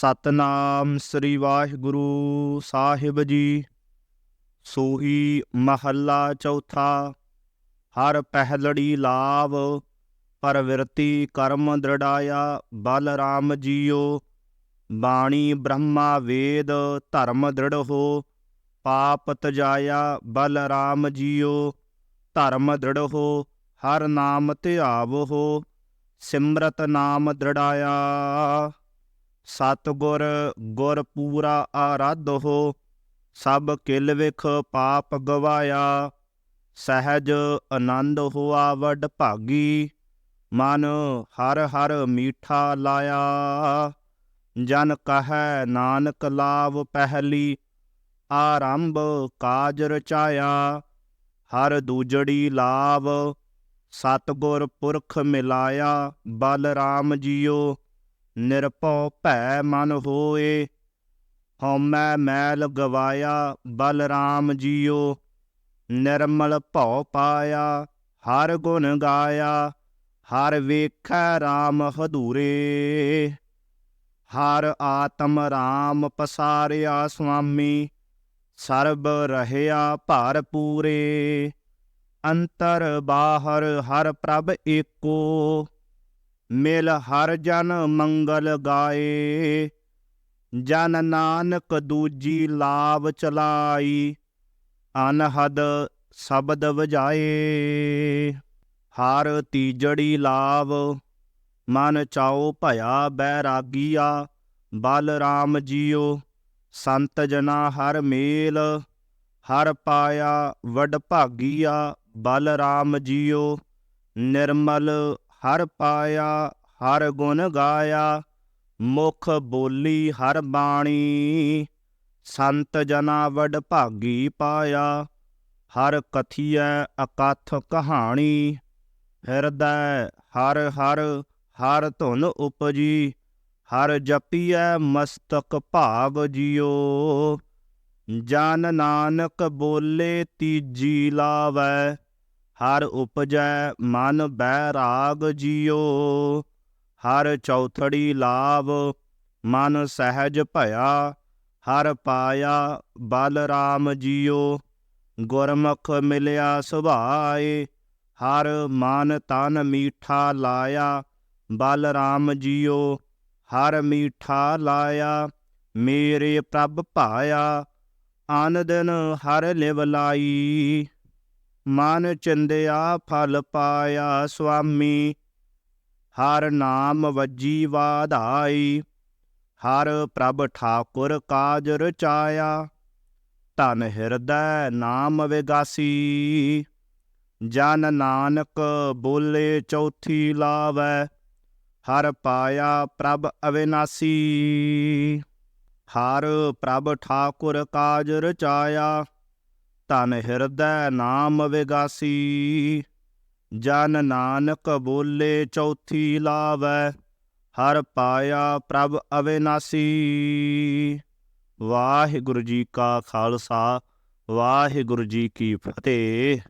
ਸਤਨਾਮ ਸ੍ਰੀ ਵਾਹਿਗੁਰੂ ਸਾਹਿਬ ਜੀ। ਸੋਹੀ ਮਹੱਲਾ ਚੌਥਾ, ਹਰ ਪਹਿਲੜੀ ਲਾਭ ਪਰਵਿਰਤੀ ਕਰਮ ਦ੍ਰਿੜਾਇਆ ਬਲ ਰਾਮ ਜੀਓ। ਬਾਣੀ ਬ੍ਰਹਮਾ ਵੇਦ, ਧਰਮ ਦ੍ਰਿੜ ਹੋ, ਪਾਪ ਤਜਾਇਆ ਬਲ ਰਾਮ ਜੀਓ। ਧਰਮ ਦ੍ਰਿੜ ਹੋ, ਹਰ ਨਾਮ ਧਿਆਵੋ ਸਿਮਰਤ ਨਾਮ ਦ੍ਰਿੜਾਇਆ। ਸਤਿਗੁਰ ਗੁਰ ਪੂਰਾ ਆਰਾਧੋ, ਸਭ ਕਿਲ ਵਿਖ ਪਾਪ ਗਵਾਇਆ, ਸਹਿਜ ਆਨੰਦ ਹੋਆ ਵਡ ਭਾਗੀ, ਮਨ ਹਰ ਹਰ ਮੀਠਾ ਲਾਇਆ। ਜਨ ਕਹੈ ਨਾਨਕ ਲਾਭ ਪਹਿਲੀ, ਆਰੰਭ ਕਾਜ ਰਚਾਇਆ। ਹਰ ਦੂਜੜੀ ਲਾਭ ਸਤਿਗੁਰ ਪੁਰਖ ਮਿਲਾਇਆ ਬਲ ਰਾਮ ਜੀਓ। ਨਿਰਭਉ ਭੈ ਮਨ ਹੋਏ, ਹਉਮੈ ਮੈਲ ਗਵਾਇਆ ਬਲ ਰਾਮ ਜੀਓ। ਨਿਰਮਲ ਭਉ ਪਾਇਆ, ਹਰ ਗੁਣ ਗਾਇਆ, ਹਰ ਵੇਖੈ ਰਾਮ ਹਦੂਰੇ ਹਰ ਆਤਮ ਰਾਮ ਪਸਾਰਿਆ ਸੁਆਮੀ, ਸਰਬ ਰਹਿਆ ਭਰ ਪੂਰੇ। ਅੰਤਰ ਬਾਹਰ ਹਰ ਪ੍ਰਭ ਏਕੋ। ਮਿਲ ਹਰ ਜਨ ਮੰਗਲ ਗਾਏ, ਜਨ ਨਾਨਕ ਦੂਜੀ ਲਾਭ ਚਲਾਈ, ਅਨਹਦ ਸ਼ਬਦ ਵਜਾਏ। ਹਰ ਤੀਜੜੀ ਲਾਭ, ਮਨ ਚਾਉ ਭਇਆ ਬੈਰਾਗੀਆ, ਬਲ ਰਾਮ ਜੀਓ ਸੰਤ ਜਨਾ ਹਰ ਮੇਲ, ਹਰ ਪਾਇਆ ਵਡ ਭਾਗੀਆ, ਬਲ ਰਾਮ ਜੀਓ ਨਿਰਮਲ ਹਰ ਪਾਇਆ, ਹਰ ਗੁਣ ਗਾਇਆ, ਮੁਖ ਬੋਲੀ ਹਰ ਬਾਣੀ। ਸੰਤ ਜਨਾ ਵਡ ਭਾਗੀ ਪਾਇਆ, ਹਰ ਕਥੀਐ ਅਕਥ ਕਹਾਣੀ। ਹਿਰਦੈ ਹਰ ਹਰ ਹਰ ਧੁਨ ਉਪਜੀ, ਹਰ ਜਪੀਐ ਮਸਤਕ ਭਾਗ ਜਿਉ। ਜਨ ਨਾਨਕ ਬੋਲੇ ਤੀਜੀ ਲਾਵੈ ਹਰ ਉਪਜੈ ਮਨ ਬੈਰਾਗ ਜਿਉ ਹਰ ਚੌਥੜੀ ਲਾਭ ਮਨ ਸਹਿਜ ਭਇਆ, ਹਰ ਪਾਇਆ ਬਲ ਰਾਮ ਜਿਉ ਗੁਰਮੁਖ ਮਿਲਿਆ ਸੁਭਾਏ, ਹਰ ਮਨ ਤਨ ਮੀਠਾ ਲਾਇਆ ਬਲ ਰਾਮ ਜਿਉ ਹਰ ਮੀਠਾ ਲਾਇਆ ਮੇਰੇ ਪ੍ਰਭ ਭਾਇਆ, ਆਨ ਦਿਨ ਹਰ ਲਿਵ ਲਾਈ। ਮਨ ਚੰਦਿਆ ਫਲ ਪਾਇਆ ਸੁਆਮੀ, ਹਰ ਨਾਮ ਵੱਜੀ ਵਾਧਾਈ, ਹਰ ਪ੍ਰਭ ਠਾਕੁਰ ਕਾਜ ਰਚਾਇਆ ਧਨ ਹਿਰਦੈ ਨਾਮ ਵਿਗਾਸੀ, ਜਨ ਨਾਨਕ ਬੋਲੇ ਚੌਥੀ ਲਾਵੈ, ਹਰ ਪਾਇਆ ਪ੍ਰਭ ਅਵਿਨਾਸੀ, ਹਰ ਪ੍ਰਭ ਠਾਕੁਰ ਕਾਜ ਰਚਾਇਆ ਧਨ ਹਿਰਦੈ ਨਾਮ ਵਿਗਾਸੀ ਜਨ ਨਾਨਕ ਬੋਲੇ ਚੌਥੀ ਲਾਵੈ, ਹਰ ਪਾਇਆ ਪ੍ਰਭ ਅਵਿਨਾਸੀ। ਵਾਹਿਗੁਰੂ ਜੀ ਕਾ ਖਾਲਸਾ, ਵਾਹਿਗੁਰੂ ਜੀ ਕੀ ਫਤਿਹ।